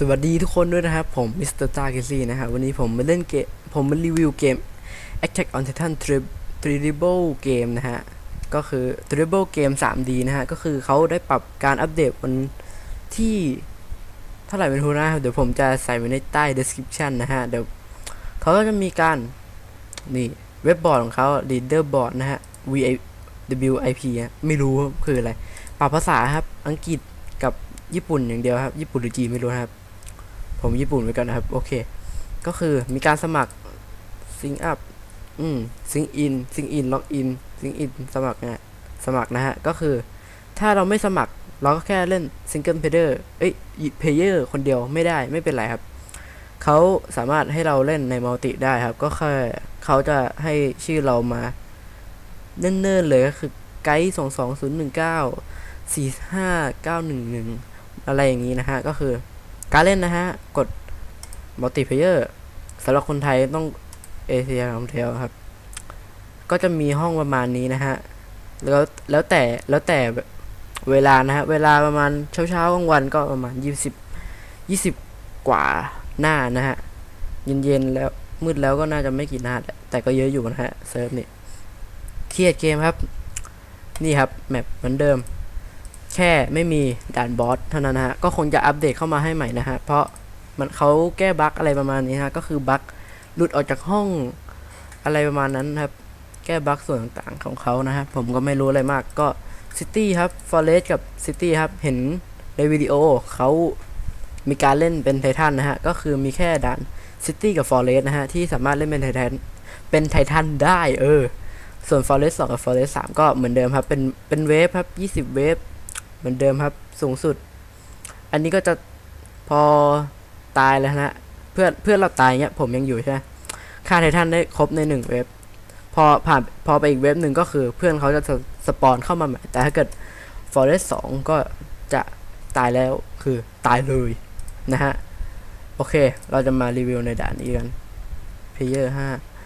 สวัสดีทุกคนด้วยนะครับผมมิสเตอร์ตาเกซี่นะฮะวันนี้ผมมาเล่นเกมผมมารีวิวเกม Attack on Titan Trip t r i b l e Game นะฮะก็คือ t r i b l e Game 3D นะฮะก็คือเขาได้ปรับการอัปเดตวันที่เท่าไหร่เป็นทูนะครับเดี๋ยวผมจะใส่ไว้ในใต้ description นะฮะเดี๋ยวเขาก็จะมีการนี่เว็บบอร์ดของเขา leaderboard นะฮะ VI WIP ไม่รู้คืออะไร ปรับภาษาครับอังกฤษกับญี่ปุ่นอย่างเดียวครับ ญี่ปุ่นหรือจีนไม่รู้ครับ ผมญี่ปุ่นไว้ก่อนนะครับ โอเค ก็คือมีการสมัครซิงอัพอืมซิงอินซิงอินล็อกอินซิงอินสมัครนะสมัครนะฮะ ก็คือ ถ้าเราไม่สมัครเราก็แค่เล่นซิงเกิลเพลเยอร์เอ้ยเพลเยอร์คนเดียวไม่ได้ไม่เป็นไรครับเขาสามารถให้เราเล่นในมัลติได้ครับ ก็แค่เขาจะให้ชื่อเรามาเนิ่นๆเลยก็คือไกด์สองสองศูนย์หนึ่งเก้าสี่ห้าเก้าหนึ่งหนึ่งอะไรอย่างนี้นะฮะ ก็คือ การเล่นนะฮะ กดมัลติเพเยอร์สำหรับคนไทยต้องเอเชียคอมเทลครับ ก็จะมีห้องประมาณนี้นะฮะ แล้วแล้วแต่แล้วแต่เวลานะฮะ เวลาประมาณเช้าเช้ากลางวันก็ประมาณยี่สิบยี่สิบกว่าหน้านะฮะ เย็นเย็นๆแล้วมืดแล้วก็น่าจะไม่กี่หน้า แต่ก็เยอะอยู่นะฮะเซิร์ฟนี่เครียดเกมครับ นี่ครับ แมปเหมือนเดิม แค่ไม่มีด่านบอสเท่านั้นนะฮะ ก็คงจะอัปเดตเข้ามาให้ใหม่นะฮะ เพราะมันเขาแก้บั๊กอะไรประมาณนี้ฮะ ก็คือบั๊กหลุดออกจากห้องอะไรประมาณนั้นครับ แก้บั๊กส่วนต่างๆของเขานะฮะ ผมก็ไม่รู้อะไรมาก ก็ซิตี้ครับฟอเรสกับซิตี้ครับ เห็นในวิดีโอเขามีการเล่นเป็นไททันนะฮะ ก็คือมีแค่ด่านซิตี้กับฟอเรสนะฮะ ที่สามารถเล่นเป็นไททัน เป็นไททันได้เออ ส่วน Forest 2กับ Forest 3ก็เหมือนเดิมครับ เป็น เป็นเวฟครับ20เวฟ เหมือนเดิมครับสูงสุด อันนี้ก็จะพอตายแล้วนะเพื่อนเพื่อนเราตายเงี้ยผมยังอยู่ใช่ไหมฆ่าไททันได้ครบในหนึ่งเวฟพอผ่านพอไปอีกเวฟหนึ่งก็คือเพื่อนเขาจะสปอนเข้ามาใหม่แต่ถ้าเกิด Forest 2 ก็จะตายแล้วคือตายเลยนะฮะ โอเค เราจะมารีวิวในด่านนี้กัน Player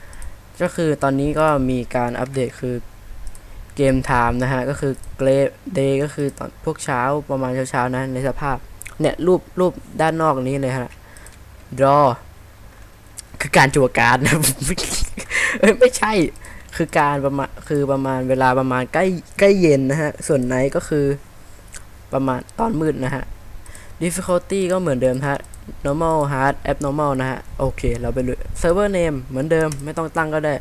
5 ก็คือตอนนี้ก็มีการอัปเดตคือ เกมไทม์นะฮะก็คือเกรเดย์ก็คือตอนพวกเช้าประมาณเช้าๆนะในสภาพเนี่ยรูปรูปด้านนอกนี้เลยฮะ draw คือการจั่วการนะไม่ใช่คือการประมาณคือประมาณเวลาประมาณใกล้ใกล้เย็นนะฮะ ส่วนไหนก็คือประมาณตอนมืดนะฮะ difficulty ก็เหมือนเดิมฮะ normal hard abnormal นะฮะ โอเค เราไปเลย server name เหมือนเดิมไม่ต้องตั้งก็ได้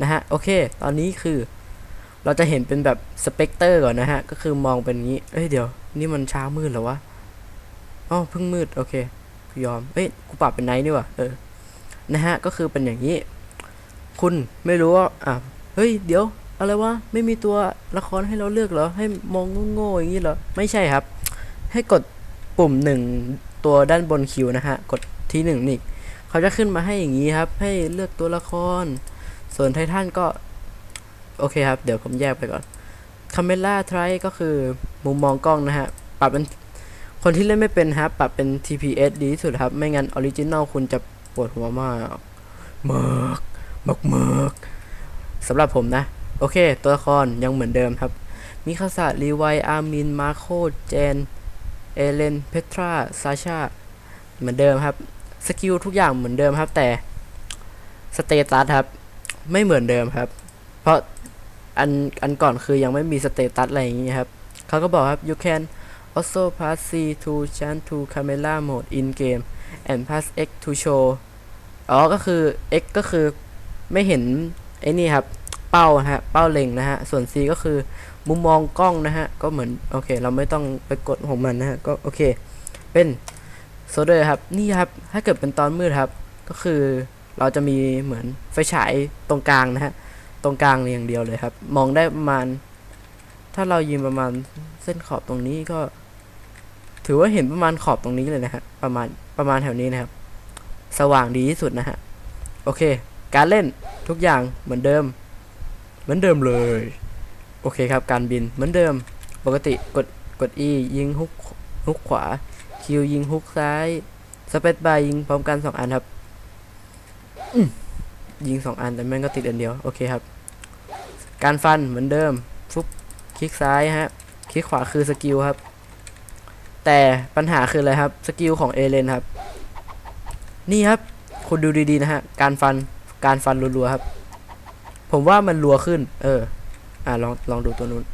นะฮะ โอเค ตอนนี้คือ เราจะเห็นเป็นแบบสเปกเตอร์ก่อนนะฮะ ก็คือมองเป็นงนี้ เอ้ยเดี๋ยวนี่มันเช้ามืดเหรอวะอ๋อเพิ่งมืดโอเคยอมเอ้ยกูปรับเป็นไนท์นี่ว่ะเออนะฮะก็คือเป็นอย่างนี้ คุณไม่รู้ว่าอะเฮ้ยเดี๋ยว อะไรวะไม่มีตัวละครให้เราเลือกเหรอให้มองโง่ๆอย่างนี้เหรอไม่ใช่ครับ ให้กดปุ่มหนึ่งตัวด้านบนคิวนะฮะกดที่หนึ่งนี่เขาจะขึ้นมาให้อย่างนี้ครับ ให้เลือกตัวละคร ส่วนไททันก็ โอเคครับ เดี๋ยวผมแยกไปก่อนคาเมล่าไทรก็คือมุมมองกล้องนะฮะ ปรับเป็นคนที่เล่นไม่เป็นครับ ปรับเป็น TPS ดีที่สุดครับ ไม่งั้นออริจิน l ลคุณจะปวดหัวมากเมิกมากเมิกสำหรับผมนะ โอเค ตัวละครยังเหมือนเดิมครับ มิคาสะรีไวอาร์มิน มาโคเจน เอเลน เพทรา ซาชา เหมือนเดิมครับ สกิลทุกอย่างเหมือนเดิมครับ แต่ สเตตัสครับ ไม่เหมือนเดิมครับ เพราะอันอันก่อนคือยังไม่มีสเตตัสอะไรอย่างนี้ครับเขาก็บอกครับ you can also pass C to chant to camera mode in game and pass X to show อ๋อก็คือ X ก็คือไม่เห็นไอ้นี่ครับ เป้านะฮะ เป้าเล็งนะฮะ ส่วน C ก็คือมุมมองกล้องนะฮะ ก็เหมือน โอเค เราไม่ต้องไปกดของมันนะฮะ ก็โอเค เป็นโซเดอร์ครับ นี่ครับ ถ้าเกิดเป็นตอนมืดครับ ก็คือเราจะมีเหมือนไฟฉายตรงกลางนะฮะ ตรงกลางอย่างเดียวเลยครับ มองได้ประมาณ ถ้าเรายืนประมาณเส้นขอบตรงนี้ก็ ถือว่าเห็นประมาณขอบตรงนี้เลยนะฮะประมาณประมาณแถวนี้นะครับ สว่างดีที่สุดนะฮะโอเค การเล่นทุกอย่างเหมือนเดิม เหมือนเดิมเลย โอเคครับ การบินเหมือนเดิม ปกติกดกด E ยิงฮุกฮุกขวา Q ยิงฮุกซ้ายสเปซบายยิงพร้อมกันสองอันครับยิงสองอันแต่แม่งก็ติดอันเดียว โอเคครับ การฟันเหมือนเดิมฟุบคลิกซ้ายฮะ คลิกขวาคือสกิลครับ แต่ปัญหาคืออะไรครับ สกิลของเอเลนครับ นี่ครับ คุณดูดีๆนะฮะ การฟัน การฟันรัวๆครับ ผมว่ามันรัวขึ้น เออ อ่าลอง ลองดูตัวนู้น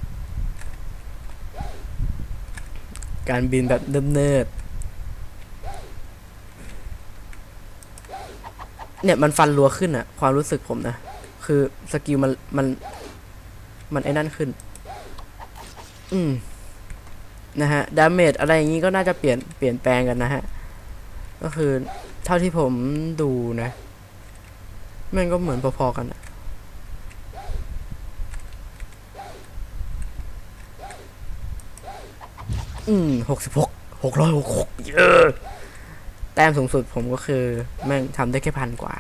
การบินแบบเนิบๆเนี่ยมันฟันรัวขึ้นอะความรู้สึกผมนะ คือสกิลมันมัน มันไอ้นั่นขึ้น อืม นะฮะ ดาเมจอะไรอย่างนี้ก็น่าจะเปลี่ยนเปลี่ยนแปลงกันนะฮะ ก็คือเท่าที่ผมดูนะแม่งก็เหมือนพอๆกันอะอืมหกสิบหกหกร้อยหกหกเยอะแต้มสูงสุดผมก็คือ แม่งทำได้แค่พันกว่า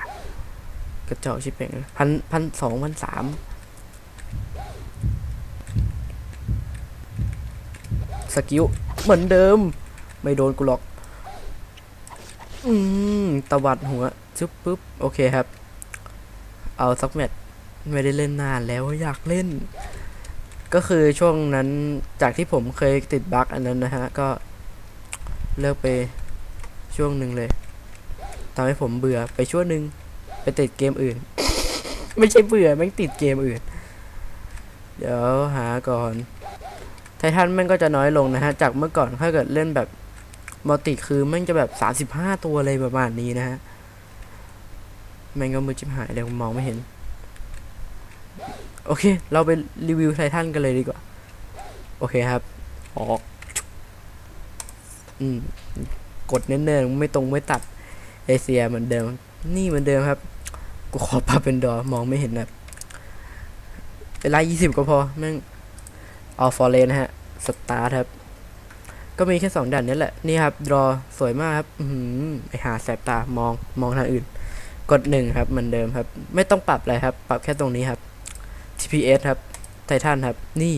กระเจาชิบเป่งพันพันสองพันสาม สกิลเหมือนเดิม ไม่โดนกูหรอก อืมตวัดหัวชึบปุ๊บ โอเคครับ เอาสักแมตไม่ได้เล่นนานแล้วอยากเล่น ก็คือช่วงนั้นจากที่ผมเคยติดบั๊กอันนั้นนะฮะ ก็เลิกไปช่วงหนึ่งเลยทำให้ผมเบื่อไปช่วงหนึ่งไปติดเกมอื่น ไม่ใช่เบื่อแม่งติดเกมอื่น เดี๋ยวหาก่อน ไททันแม่งก็จะน้อยลงนะฮะ จากเมื่อก่อนถ้าเกิดเล่นแบบมัลติคือแม่งจะแบบ 35 ตัวอะไรประมาณนี้นะฮะแม่งก็มือจิบหายเลยผมมองไม่เห็น โอเค เราไปรีวิวไททันกันเลยดีกว่า โอเคครับ ออก อืม กดเนิ่นๆ ไม่ตรงไม่ตัด เอเชียเหมือนเดิม นี่เหมือนเดิมครับ กูขอปรับเป็นดอ มองไม่เห็นแบบเวลา20ก็พอแม่ง ออฟอร์เรนฮะสตาร์ทครับ ก็มีแค่สองด่านนี้แหละ นี่ครับรอสวยมากครับ อือหือไอหาแสบตามองมองทางอื่น กดหนึ่งครับเหมือนเดิมครับ ไม่ต้องปรับอะไรครับ ปรับแค่ตรงนี้ครับ TPS ครับไททันครับ นี่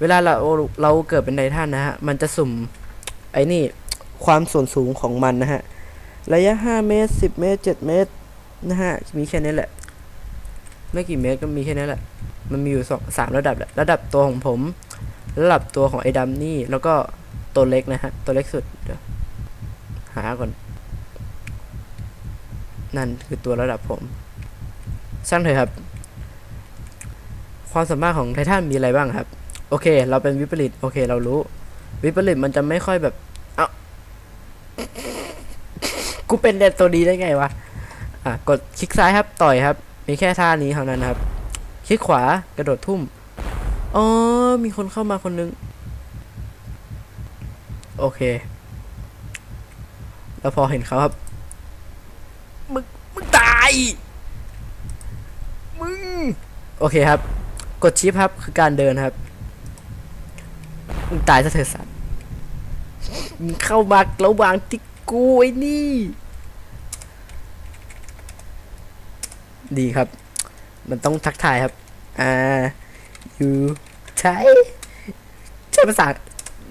เวลาเราเราเกิดเป็นไททันนะฮะ มันจะสุ่ม ไอ้นี่ความส่วนสูงของมันนะฮะ ระยะ 5 เมตร 10 เมตร 7 เมตร นะฮะ มีแค่นี้แหละ ไม่กี่เมตรก็มีแค่นี้แหละ มันมีอยู่สองสามระดับแหละระดับตัวของผม ระดับตัวของไอ้ดำนี่ แล้วก็ตัวเล็กนะฮะ ตัวเล็กสุดเดี๋ยวหาก่อน นั่นคือตัวระดับผม ช่างเถอะครับ ความสามารถของไททันมีอะไรบ้างครับ โอเค เราเป็นวิปริต โอเค เรารู้ วิปริตมันจะไม่ค่อยแบบ เอ้า กูเป็นเด็ดตัวดีได้ไงวะ อะ กดคลิกซ้ายครับ ต่อยครับ มีแค่ท่านี้เท่านั้นครับ คลิกขวากระโดดทุ่ม อ๋อ มีคนเข้ามาคนนึง โอเค แล้วพอเห็นเขาครับ มึง มึงตาย มึง โอเคครับ กดชิปครับ คือการเดินครับ มึงตายซะเถอะสัตว์ มึงเข้ามาระหว่างที่กูไอ้นี่ ดีครับ มันต้องทักทายครับ อ่าอยู่ใช้ใช้ภาษา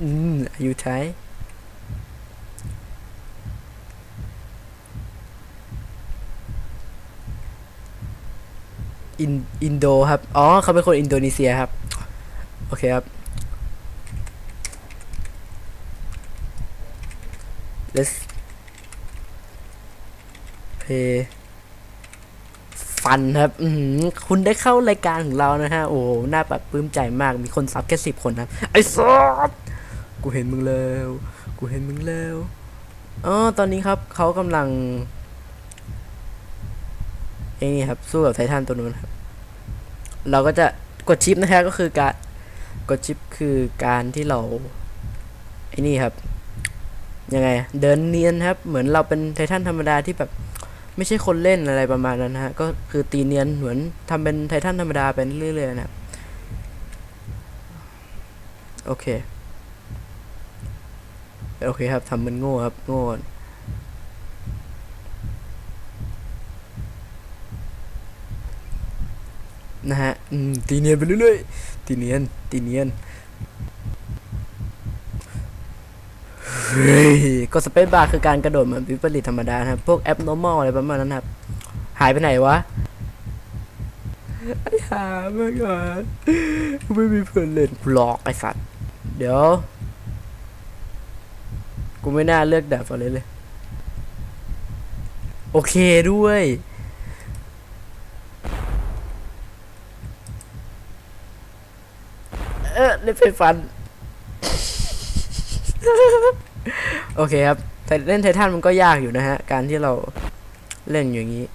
อืมอยู่ใช้อินอินโดครับ อ๋อ เขาเป็นคนอินโดนีเซียครับ โอเคครับ let's play ฟันครับคุณได้เข้ารายการของเรานะฮะ โอ้หน่าแบบปลื้มใจมาก มีคนซับแค่สิบคนนะไอ้ซอสกูเห็นมึงแล้ว กูเห็นมึงแล้ว อ๋อ ตอนนี้ครับเขากำลังไอ้นี่ครับ สู้กับไททันตัวนู้นครับ เราก็จะกดชิปนะฮะ ก็คือการกดชิปคือการที่เราไอ้นี่ครับ ยังไง เดินเนียนครับ เหมือนเราเป็นไททันธรรมดาที่แบบ ไม่ใช่คนเล่นอะไรประมาณนั้นฮะ ก็คือตีเนียนเหมือนทำเป็นไททันธรรมดาเป็นเรื่อยๆนะครับโอเค โอเคครับทำเป็นโง่ครับ โง่นนะฮะอืมตีเนียนไปเรื่อยๆตีเนียนตีเนียน เฮ้ย กดสเปซบาร์คือการกระโดดเหมือนวิปริตธรรมดาครับ พวกแอปโนมอลอะไรประมาณนั้นครับ หายไปไหนวะไอ้หาเมื่อก่อนไม่มีเพื่อนเล่นบล็อกไอ้สัตว์ เดี๋ยว กูไม่น่าเลือกดาบฟอเรสเลย โอเคด้วยเออเล่นไฟฟัน โอเคครับ แต่เล่นไททันมันก็ยากอยู่นะฮะ การที่เราเล่นอย่างนี้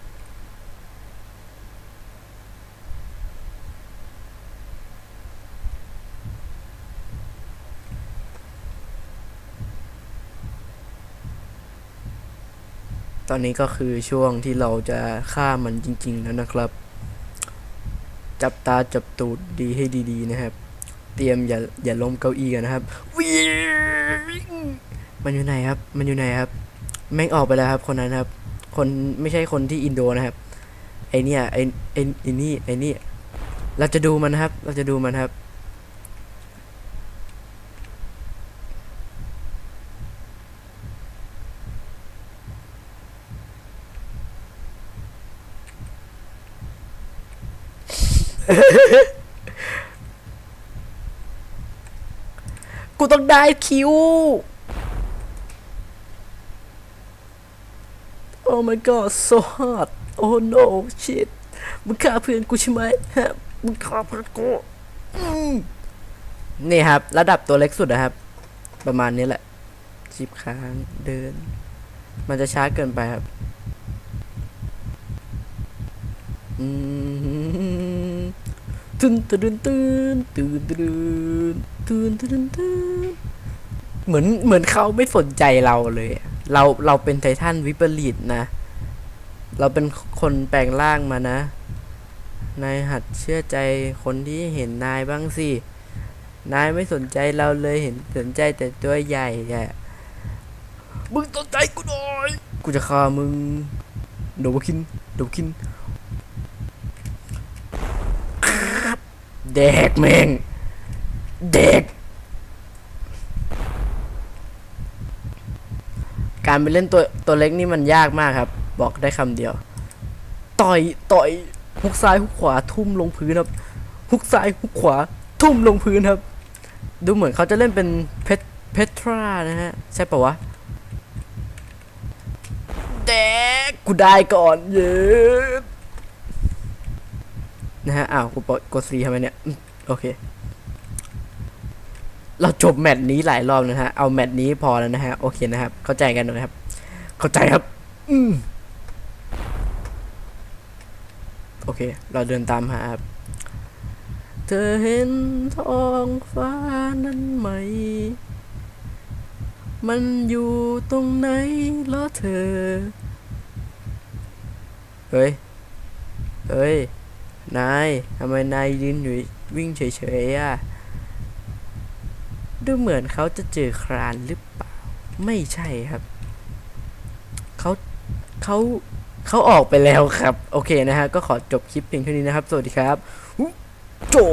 ตอนนี้ก็คือช่วงที่เราจะฆ่ามันจริงๆแล้วนะครับ จับตาจับตูดดีให้ดีๆนะครับ เตรียมอย่าอย่าล้มเก้าอี้กันนะครับวิ่ง มันอยู่ไหนครับ มันอยู่ไหนครับ แม่งออกไปแล้วครับ คนนั้นครับ คนไม่ใช่คนที่อินโดนะครับ ไอเนี่ยไอไอไอนี่ไอนี่ เราจะดูมันครับ เราจะดูมันครับ กูต้องได้คิว โอ้ my god so hot oh no shit มึงฆ่าเพื่อนกูใช่ไหมฮะมึงฆ่าเพื่อนกูนี่ครับ ระดับตัวเล็กสุดนะครับ ประมาณนี้แหละชิบค้างเดิน มันจะช้าเกินไปครับอืมตื่นตื่นตื่นตื่นตื่นตื่นตื่นตื่นเหมือนเหมือนเขาไม่สนใจเราเลยอะ เราเราเป็นไททันวิปริตนะ เราเป็นคนแปลงร่างมานะ นายหัดเชื่อใจคนที่เห็นนายบ้างสิ นายไม่สนใจเราเลยเห็นสนใจแต่ตัวใหญ่อะมึงสนใจกูหน่อย กูจะฆ่ามึงโดบคินโดบคินเด็กแม่งเด็ก การไปเล่นตัวตัวเล็กนี่มันยากมากครับ บอกได้คำเดียว ต่อยต่อยฮุกซ้ายฮุกขวาทุ่มลงพื้นครับฮุกซ้ายฮุกขวาทุ่มลงพื้นครับ ดูเหมือนเขาจะเล่นเป็นเพชเพทรานะฮะ ใช่ปะวะเด็กกูได้ก่อนเย้นะฮะอ้าวกูปกดซีทำไมเนี่ย โอเค เราจบแมตช์นี้หลายรอบนะฮะ เอาแมตช์นี้พอแล้วนะฮะ โอเคนะครับ เข้าใจกันนะครับ เข้าใจครับ อืมโอเค เราเดินตามหาครับ เธอเห็นท้องฟ้านั้นไหม มันอยู่ตรงไหนเหรอเธอ เฮ้ย เฮ้ย นาย ทำไมนายยืนอยู่วิ่งเฉยๆอะ ดูเหมือนเขาจะเจอครานหรือเปล่า ไม่ใช่ครับ เขาเขาเขาออกไปแล้วครับ โอเคนะฮะ ก็ขอจบคลิปเพียงเท่านี้นะครับ สวัสดีครับจ๋อ